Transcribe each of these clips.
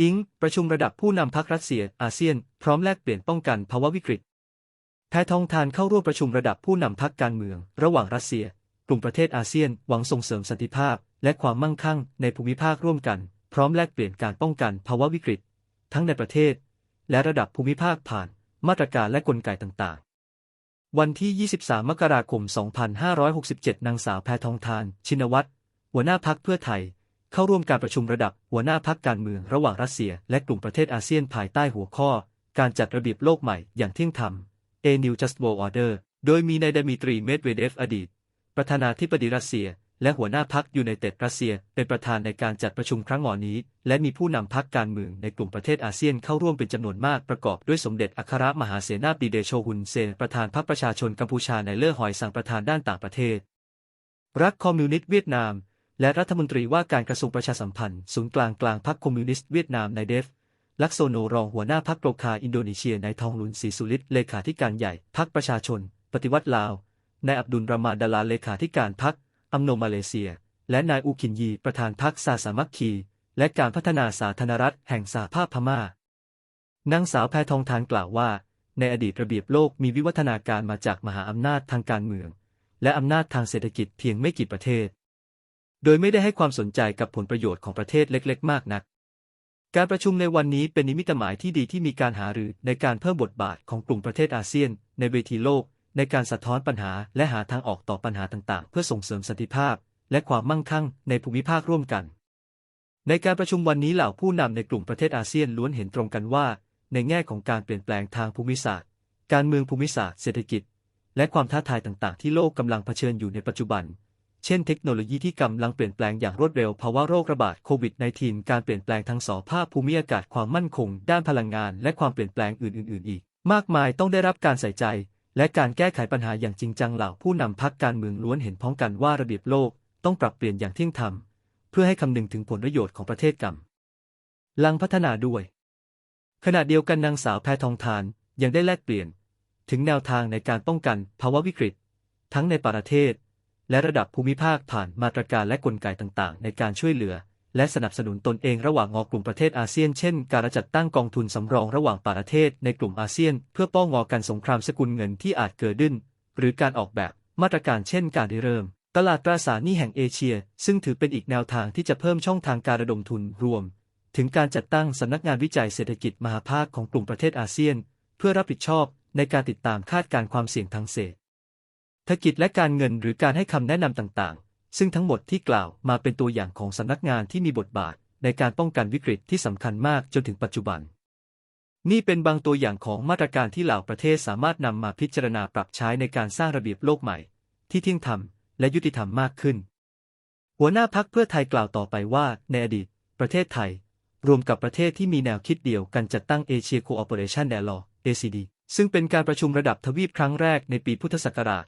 อิง ประชุมระดับผู้นำพักรัสเซีย อาเซียน พร้อมแลกเปลี่ยนป้องกันภาวะวิกฤตแพทองทานเข้าร่วมประชุมระดับผู้นำพักการเมือง ระหว่างรัสเซีย กลุ่มประเทศอาเซียน หวังส่งเสริมสันติภาพ และความมั่งคั่งในภูมิภาคร่วมกัน พร้อมแลกเปลี่ยนการป้องกันภาวะวิกฤต ทั้งในประเทศ และระดับภูมิภาคผ่าน มาตรการและกลไกต่างๆ วันที่ 23 มกราคม 2567 นางสาวแพทองทาน ชินวัตรหัวหน้าพักเพื่อไทย เข้าร่วมการประชุมระดับหัวหน้าพักการเมืองระหว่างรัสเซีย และกลุ่มประเทศอาเซียนภายใต้หัวข้อ การจัดระเบียบโลกใหม่อย่างเที่ยงธรรม A New Just World Order โดยมีนายดมิตรีเมดเวเดฟอดีต ประธานาธิบดีรัสเซีย และหัวหน้าพักยูไนเต็ดรัสเซีย เป็นประธานในการจัดประชุมครั้งหนี้ และมีผู้นำพักการเมืองในกลุ่มประเทศอาเซียนเข้าร่วมเป็นจำนวนมากประกอบด้วยสมเด็จอัครมหาเสนาบดีเดโชฮุนเซนประธานพรรคประชาชนกัมพูชาในเล่อหอยสังประธานด้านต่างประเทศ รัฐคอมมิวนิสต์เวียดนาม และรัฐมนตรีว่าการกระทรวงประชาสัมพันธ์ ศูนย์กลางกลางพรรคคอมมิวนิสต์เวียดนามนายเดฟ ลักโซโนรองหัวหน้าพรรคโปรคาอินโดนีเซียนายทองลุนศรีสุริตเลขาธิการใหญ่พรรคประชาชน ปฏิวัติลาวนายอับดุลรามาดาลาเลขาธิการพรรคอัมโนมาเลเซีย และนายอูคินยี ประธานพรรคซาสามัคคี และการพัฒนาสาธารณรัฐแห่งสหภาพพม่านางสาวแพทองทานกล่าวว่า ในอดีตระเบียบโลกมีวิวัฒนาการมาจากมหาอำนาจทางการเมือง และอำนาจทางเศรษฐกิจเพียงไม่กี่ประเทศ โดยไม่ได้ให้ความสนใจกับผลประโยชน์ของประเทศเล็ก ๆ มากนัก การประชุมในวันนี้เป็นนิมิตหมายที่ดีที่มีการหารือในการเพิ่มบทบาทของกลุ่มประเทศอาเซียน ในเวทีโลก ในการสะท้อนปัญหาและหาทางออกต่อปัญหาต่างๆ เพื่อส่งเสริมสันติภาพ และความมั่งคั่งในภูมิภาคร่วมกัน ในการประชุมวันนี้เหล่าผู้นำในกลุ่มประเทศอาเซียนล้วนเห็นตรงกันว่า ในแง่ของการเปลี่ยนแปลงทางภูมิศาสตร์ การเมืองภูมิศาสตร์ เศรษฐกิจ และความท้าทายต่างๆ ที่โลกกำลังเผชิญอยู่ในปัจจุบัน เช่นเทคโนโลยีที่กำลังเปลี่ยนแปลงอย่างรวดเร็วภาวะโรคระบาดโควิด -19 การเปลี่ยนแปลงทางสภาพภูมิอากาศความมั่นคง ด้านพลังงาน และความเปลี่ยนแปลงอื่น ๆ อีก มากมายต้องได้รับการใส่ใจ และการแก้ไขปัญหาอย่างจริงจังเหล่าผู้นำพักการเมืองล้วนเห็นพ้องกันว่าระเบียบโลกต้องปรับเปลี่ยนอย่างเที่ยงธรรม เพื่อให้คำนึงถึงผลประโยชน์ของประเทศกำลังพัฒนาด้วย ขณะเดียวกันนางสาวแพทองทานยังได้แลกเปลี่ยน ถึงแนวทางในการป้องกันภาวะวิกฤต ทั้งในประเทศ และระดับภูมิภาคผ่านมาตรการและกลไกต่างๆ ในการช่วยเหลือ และสนับสนุนตนเองระหว่างงอกลุ่มประเทศอาเซียน เช่น การจัดตั้งกองทุนสำรองระหว่างประเทศในกลุ่มอาเซียน เพื่อป้องงอกันสงครามสกุลเงินที่อาจเกิดขึ้น หรือการออกแบบมาตรการเช่นการเริ่ม ตลาดตราสารหนี้แห่งเอเชีย ซึ่งถือเป็นอีกแนวทางที่จะเพิ่มช่องทางการระดมทุนรวม ถึงการจัดตั้งสำนักงานวิจัยเศรษฐกิจมหาภาคของกลุ่มประเทศอาเซียน เพื่อรับผิดชอบในการติดตามคาดการความเสี่ยงทางเศรษฐ ธกิจและการเงินหรือการให้คำแนะนำต่างๆ ซึ่งทั้งหมดที่กล่าวมาเป็นตัวอย่างของสำนักงานที่มีบทบาทในการป้องกันวิกฤตที่สำคัญมากจนถึงปัจจุบัน นี่เป็นบางตัวอย่างของมาตรการที่เหล่าประเทศสามารถนำมาพิจารณาปรับใช้ในการสร้างระเบียบโลกใหม่ ที่เที่ยงธรรมและยุติธรรมมากขึ้น หัวหน้าพักเพื่อไทยกล่าวต่อไปว่า ในอดีต ประเทศไทย รวมกับประเทศที่มีแนวคิดเดียวกันจัดตั้งเอเชียโคอ p ปอเรชัน a ล a อ ACD ซึ่งเป็นการประชุมระดับทวีปครั้งแรกในปีพุทธศักราช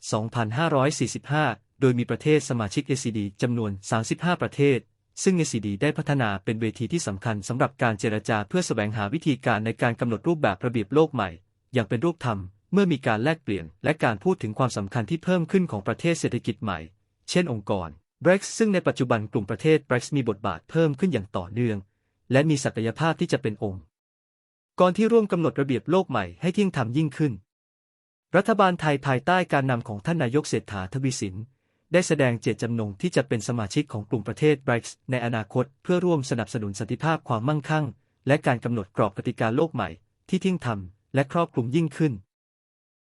2545 โดยมีประเทศสมาชิก ACD จำนวน 35 ประเทศ ซึ่ง ACD ได้พัฒนาเป็นเวทีที่สำคัญสำหรับการเจรจาเพื่อแสวงหาวิธีการในการกำหนดรูปแบบระเบียบโลกใหม่ อย่างเป็นรูปธรรม เมื่อมีการแลกเปลี่ยน และการพูดถึงความสำคัญที่เพิ่มขึ้นของประเทศเศรษฐกิจใหม่ เช่น องค์กร BRICS ซึ่งในปัจจุบันกลุ่มประเทศ BRICS มีบทบาทเพิ่มขึ้นอย่างต่อเนื่อง และมีศักยภาพที่จะเป็นองค์ กรที่ร่วมกำหนดระเบียบโลกใหม่ให้เที่ยงธรรมยิ่งขึ้น รัฐบาลไทยภายใต้การนำของท่านนายกเศรษฐาทวีสิน ได้แสดงเจตจำนงที่จะเป็นสมาชิกของกลุ่มประเทศ b r ร c s ในอนาคตเพื่อร่วมสนับสนุนสันติภาพความมั่งคั่ง และการกำหนดกรอบกติกาโลกใหม่ที่เที่ยงธรรมและครอบคลุมยิ่งขึ้น